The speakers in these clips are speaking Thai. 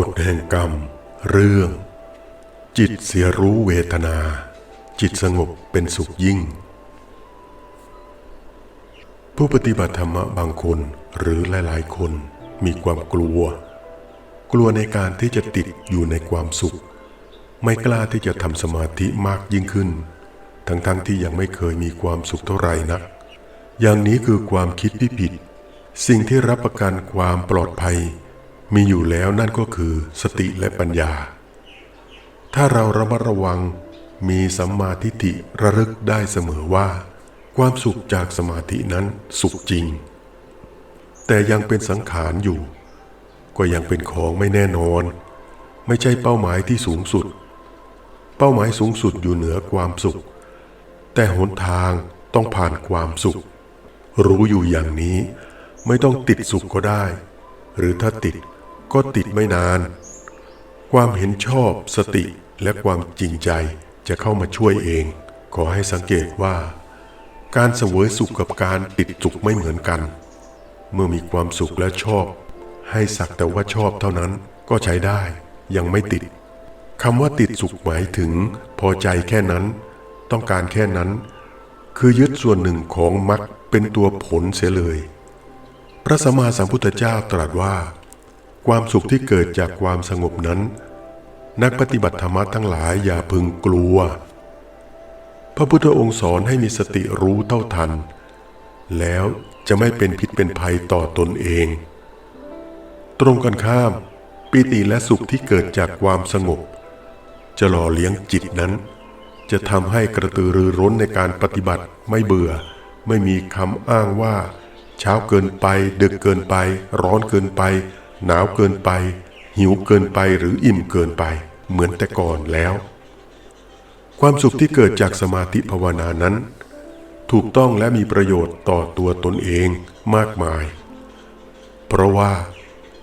กฎแห่งกรรม เรื่อง จิตเสียรู้เวทนา จิตสงบเป็นสุขยิ่ง ผู้ปฏิบัติธรรมะบางคนหรือหลายๆ คนมีความกลัว กลัวในการที่จะติดอยู่ในความสุข ไม่กล้าที่จะทำสมาธิมากยิ่งขึ้น ทั้งๆทที่ยังไม่เคยมีความสุขเท่าไหร่นัก อย่างนี้คือความคิดที่ผิด สิ่งที่รับประกันความปลอดภัย มีอยู่แล้วนั่นก็คือสติและปัญญา ถ้าเราระมัดระวังมีสัมมาทิฏฐิระลึกได้เสมอว่า ความสุขจากสมาธินั้นสุขจริง แต่ยังเป็นสังขารอยู่ ก็ยังเป็นของไม่แน่นอน ไม่ใช่เป้าหมายที่สูงสุด เป้าหมายสูงสุดอยู่เหนือความสุข แต่หนทางต้องผ่านความสุข รู้อยู่อย่างนี้ ไม่ต้องติดสุขก็ได้ หรือถ้าติด ก็ติดไม่นาน ความเห็นชอบสติและความจริงใจจะเข้ามาช่วยเอง ขอให้สังเกตว่า การเสวยสุขกับการติดสุขไม่เหมือนกัน เมื่อมีความสุขและชอบ ให้สักแต่ว่าชอบเท่านั้นก็ใช้ได้ยังไม่ติดคำว่าติดสุขหมายถึงพอใจแค่นั้น ต้องการแค่นั้น คือยึดส่วนหนึ่งของมรรคเป็นตัวผลเสียเลย พระสัมมาสัมพุทธเจ้าตรัสว่า ความสุขที่เกิดจากความสงบนั้น นักปฏิบัติธรรมทั้งหลายอย่าพึงกลัว พระพุทธองค์สอนให้มีสติรู้เท่าทัน แล้วจะไม่เป็นพิษเป็นภัยต่อตนเอง ตรงกันข้าม ปิติและสุขที่เกิดจากความสงบ จะหล่อเลี้ยงจิตนั้น จะทำให้กระตือรือร้นในการปฏิบัติไม่เบื่อ ไม่มีคำอ้างว่า เช้าเกินไป ดึกเกินไป ร้อนเกินไป หนาวเกินไป หิวเกินไปหรืออิ่มเกินไป เหมือนแต่ก่อนแล้ว ความสุขที่เกิดจากสมาธิภาวนานั้น ถูกต้องและมีประโยชน์ต่อตัวตนเองมากมาย เพราะว่า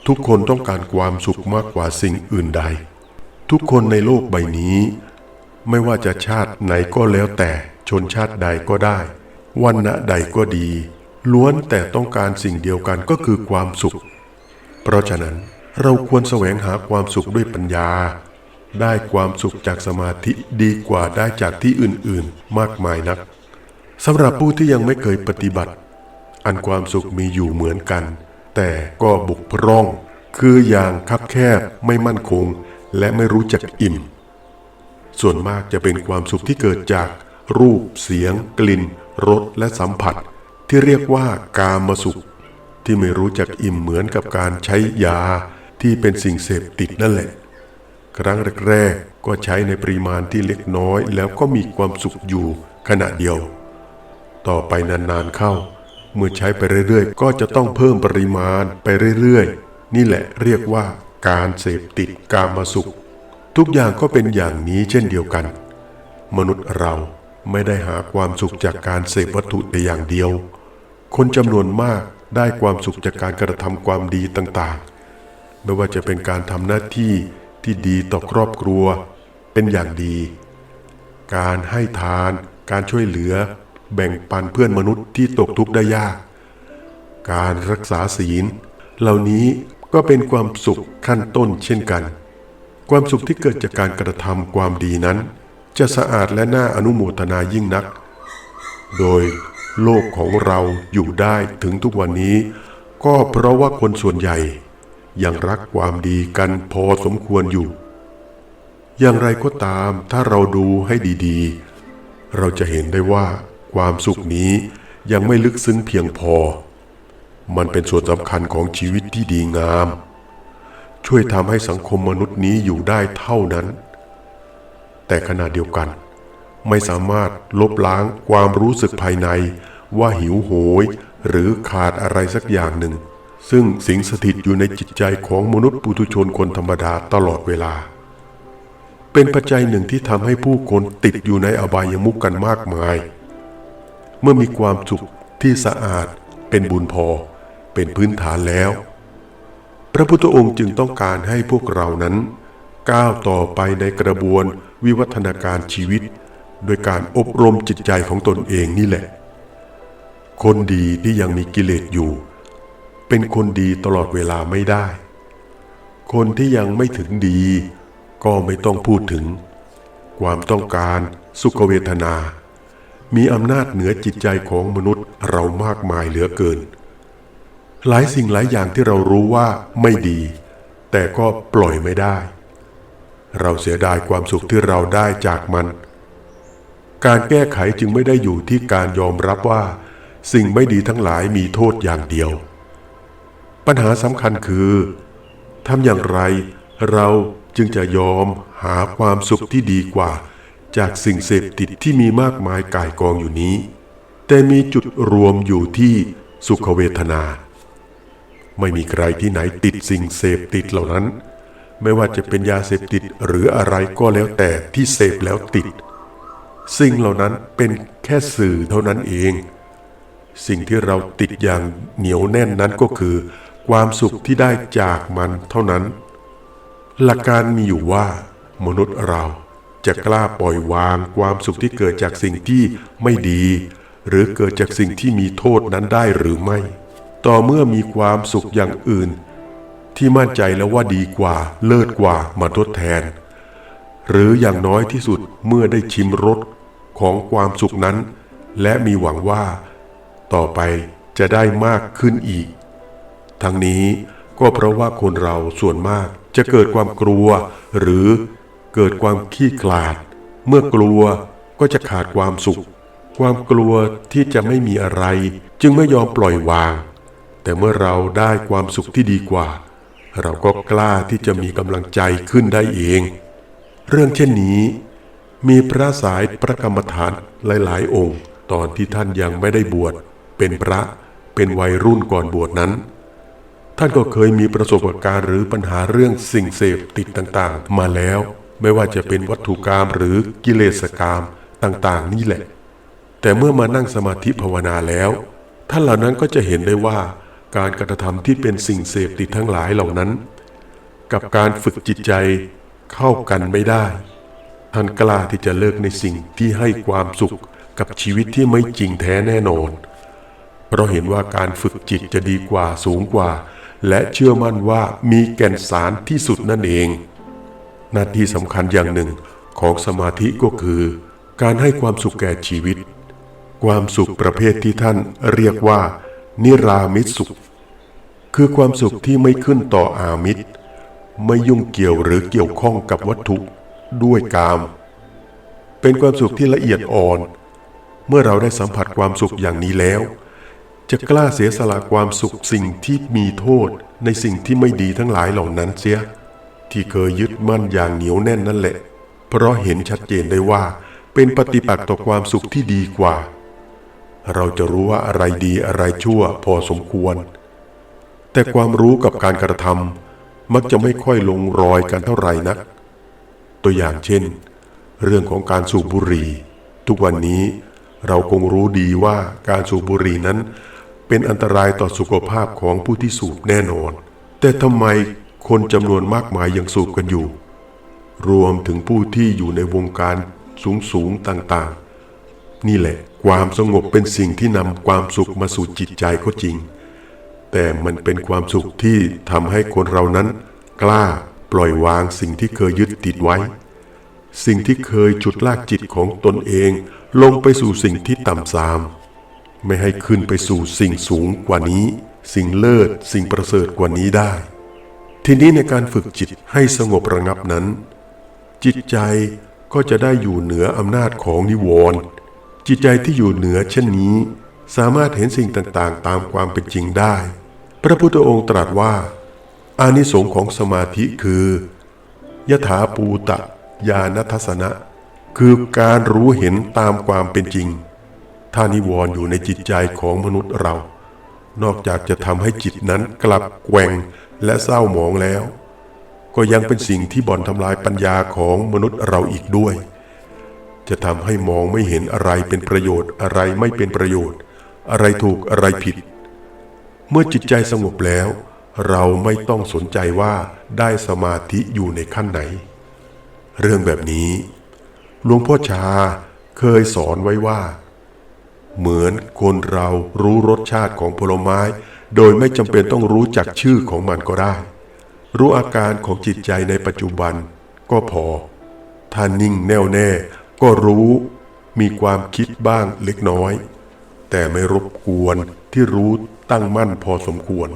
ทุกคนต้องการความสุขมากกว่าสิ่งอื่นใด ทุกคนในโลกใบนี้ ไม่ว่าจะชาติไหนก็แล้วแต่ชนชาติใดก็ได้ วันณะใดก็ดี ล้วนแต่ต้องการสิ่งเดียวกันก็คือความสุข เพราะฉะนั้นเราควรแสวงหาความสุขด้วยปัญญา ได้ความสุขจากสมาธิดีกว่าได้จากที่อื่นๆ มากมายนักสำหรับผู้ที่ยังไม่เคยปฏิบัติ อันความสุขมีอยู่เหมือนกัน แต่ก็บุกพร่อง คืออย่างคับแคบไม่มั่นคง และไม่รู้จักอิ่ม ส่วนมากจะเป็นความสุขที่เกิดจากรูป เสียง กลิ่นรสและสัมผัส ที่เรียกว่ากามสุข ที่ไม่รู้จักอิ่มเหมือนกับการใช้ยาที่เป็นสิ่งเสพติดนั่นแหละ ครั้งแรกๆก็ใช้ในปริมาณที่เล็กน้อย แล้วก็มีความสุขอยู่ขณะเดียว ต่อไปนานๆเข้า เมื่อใช้ไปเรื่อยๆ ก็จะต้องเพิ่มปริมาณไปเรื่อยๆ นี่แหละเรียกว่าการเสพติดกามสุข ทุกอย่างก็เป็นอย่างนี้เช่นเดียวกัน มนุษย์เราไม่ได้หาความสุขจากการเสพวัตถุแต่อย่างเดียว คนจำนวนมาก ได้ความสุขจากการกระทำความดีต่างๆ ไม่ว่าจะเป็นการทำหน้าที่ที่ดีต่อครอบครัว เป็นอย่างดี การให้ทาน การช่วยเหลือ แบ่งปันเพื่อนมนุษย์ที่ตกทุกข์ได้ยาก การรักษาศีล เหล่านี้ก็เป็นความสุขขั้นต้นเช่นกัน ความสุขที่เกิดจากการกระทำความดีนั้น จะสะอาดและน่าอนุโมทนายิ่งนัก โดย โลกของเราอยู่ได้ถึงทุกวันนี้ ก็เพราะว่าคนส่วนใหญ่ ยังรักความดีกันพอสมควรอยู่ อย่างไรก็ตามถ้าเราดูให้ดีๆ เราจะเห็นได้ว่าความสุขนี้ยังไม่ลึกซึ้งเพียงพอ มันเป็นส่วนสำคัญของชีวิตที่ดีงาม ช่วยทำให้สังคมมนุษย์นี้อยู่ได้เท่านั้น แต่ขณะเดียวกัน ไม่สามารถลบล้างความรู้สึกภายใน ว่าหิวโหย หรือขาดอะไรสักอย่างหนึ่ง ซึ่งสิงสถิตอยู่ในจิตใจของมนุษย์ปุถุชนคนธรรมดาตลอดเวลา เป็นปัจจัยหนึ่งที่ทำให้ผู้คนติดอยู่ในอบายมุกกันมากมาย เมื่อมีความสุขที่สะอาดเป็นบุญพอเป็นพื้นฐานแล้ว พระพุทธองค์จึงต้องการให้พวกเรานั้น ก้าวต่อไปในกระบวนวิวัฒนาการชีวิต โดยการอบรมจิตใจของตนเองนี่แหละ คนดีที่ยังมีกิเลสอยู่ เป็นคนดีตลอดเวลาไม่ได้ คนที่ยังไม่ถึงดี ก็ไม่ต้องพูดถึง ความต้องการสุขเวทนา มีอำนาจเหนือจิตใจของมนุษย์เรามากมายเหลือเกิน หลายสิ่งหลายอย่างที่เรารู้ว่าไม่ดี แต่ก็ปล่อยไม่ได้ เราเสียดายความสุขที่เราได้จากมัน การแก้ไขจึงไม่ได้อยู่ที่การยอมรับว่า สิ่งไม่ดีทั้งหลายมีโทษอย่างเดียว ปัญหาสำคัญคือทำอย่างไร เราจึงจะยอมหาความสุขที่ดีกว่า จากสิ่งเสพติดที่มีมากมายก่ายกองอยู่นี้ แต่มีจุดรวมอยู่ที่สุขเวทนา ไม่มีใครที่ไหนติดสิ่งเสพติดเหล่านั้น ไม่ว่าจะเป็นยาเสพติดหรืออะไรก็แล้วแต่ที่เสพแล้วติด สิ่งเหล่านั้นเป็นแค่สื่อเท่านั้นเอง สิ่งที่เราติดอย่างเหนียวแน่นนั้นก็คือ ความสุขที่ได้จากมันเท่านั้น หลักการมีอยู่ว่า มนุษย์เราจะกล้าปล่อยวางความสุขที่เกิดจากสิ่งที่ไม่ดี หรือเกิดจากสิ่งที่มีโทษนั้นได้หรือไม่ ต่อเมื่อมีความสุขอย่างอื่น ที่มั่นใจแล้วว่าดีกว่าเลิศกว่ามาทดแทน หรืออย่างน้อยที่สุดเมื่อได้ชิมรส ของความสุขนั้น และมีหวังว่า ต่อไปจะได้มากขึ้นอีก ทั้งนี้ก็เพราะว่าคนเราส่วนมากจะเกิดความกลัว หรือเกิดความขี้ขลาด เมื่อกลัวก็จะขาดความสุข ความกลัวที่จะไม่มีอะไร จึงไม่ยอมปล่อยวาง แต่เมื่อเราได้ความสุขที่ดีกว่า เราก็กล้าที่จะมีกำลังใจขึ้นได้เอง เรื่องเช่นนี้ มีพระสายพระกรรมฐานหลาย ๆ องค์ ตอนที่ท่านยังไม่ได้บวชเป็นพระเป็นวัยรุ่นก่อนบวชนั้น ท่านก็เคยมีประสบการณ์หรือปัญหาเรื่องสิ่งเสพติดต่างๆ มาแล้ว ไม่ว่าจะเป็นวัตถุกรรมหรือกิเลสกรรมต่างๆ นี่แหละ แต่เมื่อมานั่งสมาธิภาวนาแล้ว ท่านเหล่านั้นก็จะเห็นได้ว่าการกระทำที่เป็นสิ่งเสพติดทั้งหลายเหล่านั้น กับการฝึกจิตใจเข้ากันไม่ได้ ท่านกล้าที่จะเลิกในสิ่งที่ให้ความสุขกับชีวิตที่ไม่จริงแท้แน่นอน เพราะเห็นว่าการฝึกจิตจะดีกว่าสูงกว่า และเชื่อมั่นว่ามีแก่นสารที่สุดนั่นเอง หน้าที่สำคัญอย่างหนึ่งของสมาธิก็คือ การให้ความสุขแก่ชีวิต ความสุขประเภทที่ท่านเรียกว่า นิรามิตสุข คือความสุขที่ไม่ขึ้นต่ออามิตร ไม่ยุ่งเกี่ยวหรือเกี่ยวข้องกับวัตถุ ด้วยกาม เป็นความสุขที่ละเอียดอ่อน เมื่อเราได้สัมผัสความสุขอย่างนี้แล้ว จะกล้าเสียสละความสุขสิ่งที่มีโทษในสิ่งที่ไม่ดีทั้งหลายเหล่านั้นเสีย ที่เคยยึดมั่นอย่างเหนียวแน่นนั่นแหละ เพราะเห็นชัดเจนได้ว่า เป็นปฏิปักษ์ต่อความสุขที่ดีกว่า เราจะรู้ว่าอะไรดีอะไรชั่วพอสมควร แต่ความรู้กับการกระทำมักจะไม่ค่อยลงรอยกันเท่าไหร่นัก ตัวอย่างเช่น เรื่องของการสูบบุหรี่ ทุกวันนี้เราคงรู้ดีว่าการสูบบุหรี่นั้น เป็นอันตรายต่อสุขภาพของผู้ที่สูบแน่นอน แต่ทำไมคนจำนวนมากมายยังสูบกันอยู่ รวมถึงผู้ที่อยู่ในวงการสูงสูงๆต่างๆ นี่แหละ ความสงบเป็นสิ่งที่นำความสุขมาสู่จิตใจก็จริง แต่มันเป็นความสุขที่ทำให้คนเรานั้นกล้า ล่อยวางสิ่งที่เคยยึดติดไว้ สิ่งที่เคยฉุดลากจิตของตนเองลงไปสู่สิ่งที่ต่ำทราม ไม่ให้ขึ้นไปสู่สิ่งสูงกว่านี้ สิ่งเลิศสิ่งประเสริฐกว่านี้ได้ ทีนี้ในการฝึกจิตให้สงบระงับนั้น จิตใจก็จะได้อยู่เหนืออำนาจของนิวรณ์จิตใจที่อยู่เหนือเช่นนี้ สามารถเห็นสิ่งต่างๆ ตามความเป็นจริงได้ พระพุทธองค์ตรัสว่า อานิสงส์ของสมาธิคือยถาปูตะญาณทัศนะ คือการรู้เห็นตามความเป็นจริง ถ้านิวรณ์อยู่ในจิตใจของมนุษย์เรา นอกจากจะทำให้จิตนั้นกลับแกว่งและเศร้าหมองแล้ว ก็ยังเป็นสิ่งที่บ่อนทำลายปัญญาของมนุษย์เราอีกด้วย จะทำให้มองไม่เห็นอะไรเป็นประโยชน์อะไรไม่เป็นประโยชน์ อะไรถูกอะไรผิด เมื่อจิตใจสงบแล้ว เราไม่ต้องสนใจว่าได้สมาธิอยู่ในขั้นไหน เรื่องแบบนี้หลวงพ่อชาเคยสอนไว้ว่า เหมือนคนเรารู้รสชาติของผลไม้ โดยไม่จำเป็นต้องรู้จักชื่อของมันก็ได้ รู้อาการของจิตใจในปัจจุบันก็พอ ถ้านิ่งแน่วแน่ก็รู้มีความคิดบ้างเล็กน้อย แต่ไม่รบกวนที่รู้ตั้งมั่นพอสมควร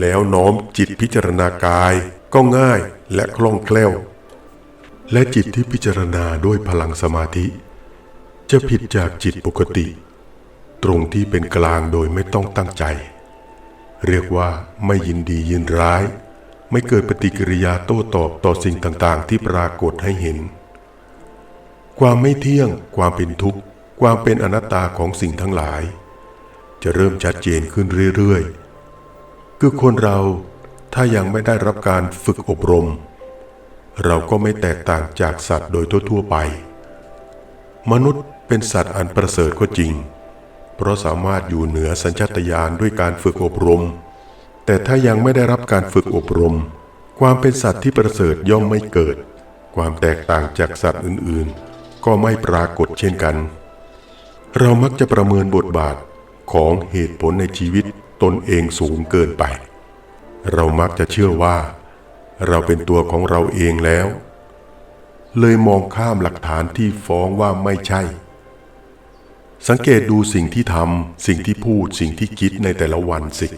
แล้วน้อมจิตพิจารณากายก็ง่ายและคล่องแคล่ว และจิตที่พิจารณาด้วยพลังสมาธิ จะผิดจากจิตปกติ ตรงที่เป็นกลางโดยไม่ต้องตั้งใจ เรียกว่าไม่ยินดียินร้าย ไม่เกิดปฏิกิริยาโต้ตอบต่อสิ่งต่างๆ ที่ปรากฏให้เห็น ความไม่เที่ยง ความเป็นทุกข์ ความเป็นอนัตตาของสิ่งทั้งหลาย จะเริ่มชัดเจนขึ้นเรื่อยๆ คือคนเราถ้ายังไม่ได้รับการฝึกอบรม เราก็ไม่แตกต่างจากสัตว์โดยทั่วๆไป มนุษย์เป็นสัตว์อันประเสริฐก็จริง เพราะสามารถอยู่เหนือสัญชาตญาณด้วยการฝึกอบรม แต่ถ้ายังไม่ได้รับการฝึกอบรม ความเป็นสัตว์ที่ประเสริฐย่อมไม่เกิด ความแตกต่างจากสัตว์อื่นๆ ก็ไม่ปรากฏเช่นกัน เรามักจะประเมินบทบาทของเหตุผลในชีวิต ตนเองสูงเกินไป เรามักจะเชื่อว่า เราเป็นตัวของเราเองแล้ว เลยมองข้ามหลักฐานที่ฟ้องว่าไม่ใช่ สังเกตดูสิ่งที่ทำสิ่งที่พูดสิ่งที่คิดในแต่ละวันสิ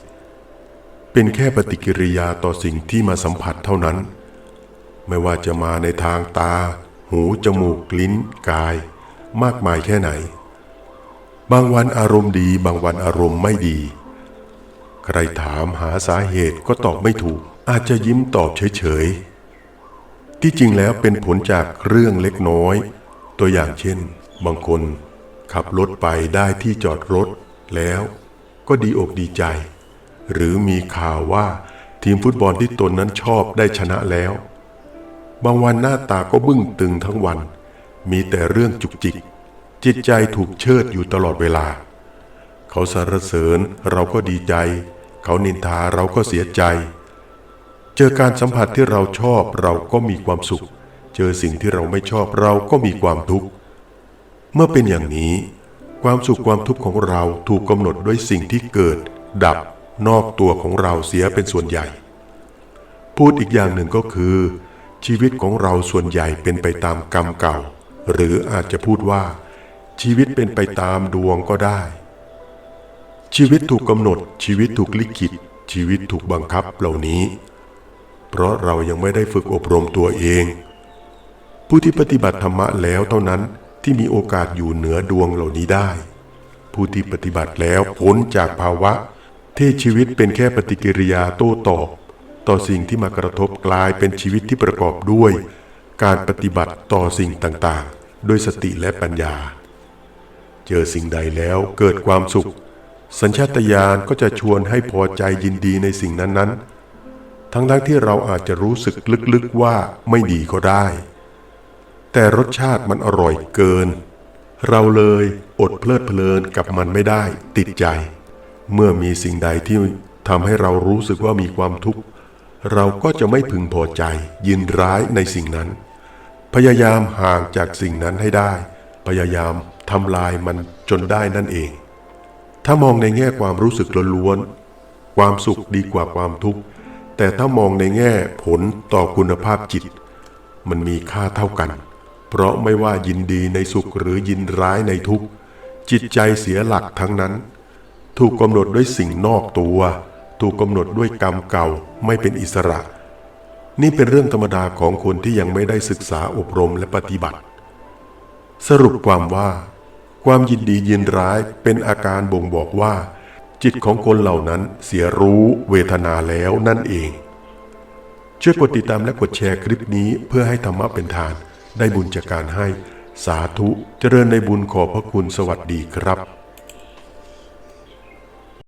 เป็นแค่ปฏิกิริยาต่อสิ่งที่มาสัมผัสเท่านั้น ไม่ว่าจะมาในทางตา หูจมูกลิ้น กาย มากมายแค่ไหนบางวันอารมณ์ดีบางวันอารมณ์ไม่ดี ใครถามหาสาเหตุก็ตอบไม่ถูก อาจจะยิ้มตอบเฉยๆ ที่จริงแล้วเป็นผลจากเรื่องเล็กน้อย ตัวอย่างเช่น บางคนขับรถไปได้ที่จอดรถแล้วก็ดีอกดีใจ หรือมีข่าวว่าทีมฟุตบอลที่ตนนั้นชอบได้ชนะแล้ว บางวันหน้าตาก็บึ้งตึงทั้งวัน มีแต่เรื่องจุกจิก จิตใจถูกเชิดอยู่ตลอดเวลา เขาสรรเสริญเราก็ดีใจ เขานินทาเราก็เสียใจ เจอการสัมผัสที่เราชอบเราก็มีความสุข เจอสิ่งที่เราไม่ชอบเราก็มีความทุกข์ เมื่อเป็นอย่างนี้ ความสุขความทุกข์ของเราถูกกำหนดด้วยสิ่งที่เกิด ดับนอกตัวของเราเสียเป็นส่วนใหญ่ พูดอีกอย่างหนึ่งก็คือ ชีวิตของเราส่วนใหญ่เป็นไปตามกรรมเก่า หรืออาจจะพูดว่าชีวิตเป็นไปตามดวงก็ได้ ชีวิตถูกกำหนดชีวิตถูกลิขิต ชีวิตถูกบังคับเหล่านี้ เพราะเรายังไม่ได้ฝึกอบรมตัวเอง ผู้ที่ปฏิบัติธรรมะแล้วเท่านั้นที่มีโอกาสอยู่เหนือดวงเหล่านี้ได้ ผู้ที่ปฏิบัติแล้วพ้นจากภาวะ ที่ชีวิตเป็นแค่ปฏิกิริยาโต้ตอบ ต่อสิ่งที่มากระทบกลายเป็นชีวิตที่ประกอบด้วย การปฏิบัติต่อสิ่งต่างๆ ด้วยสติและปัญญา เจอสิ่งใดแล้วเกิดความสุข สัญชาตญาณก็จะชวนให้พอใจยินดีในสิ่งนั้นๆ ทั้งๆทที่เราอาจจะรู้สึกลึกๆว่าไม่ดีก็ได้ แต่รสชาติมันอร่อยเกิน เราเลยอดเพลิดเพลินกับมันไม่ได้ ติดใจ เมื่อมีสิ่งใดที่ทำให้เรารู้สึกว่ามีความทุกข์ เราก็จะไม่พึงพอใจ ยินร้ายในสิ่งนั้น พยายามห่างจากสิ่งนั้นให้ได้ พยายามทำลายมันจนได้นั่นเอง ถ้ามองในแง่ความรู้สึกล้วนๆความสุขดีกว่าความทุกข์ แต่ถ้ามองในแง่ผลต่อคุณภาพจิต มันมีค่าเท่ากัน เพราะไม่ว่ายินดีในสุขหรือยินร้ายในทุกข์ จิตใจเสียหลักทั้งนั้น ถูกกำหนดด้วยสิ่งนอกตัว ถูกกำหนดด้วยกรรมเก่าไม่เป็นอิสระ นี่เป็นเรื่องธรรมดาของคนที่ยังไม่ได้ศึกษาอบรมและปฏิบัติ สรุปความว่า ความยินดียินร้ายเป็นอาการบ่งบอกว่า จิตของคนเหล่านั้นเสียรู้เวทนาแล้วนั่นเอง ช่วยกดติดตามและกดแชร์คลิปนี้เพื่อให้ธรรมะเป็นทาน ได้บุญจากการให้สาธุเจริญในบุญขอบพระคุณสวัสดีครับ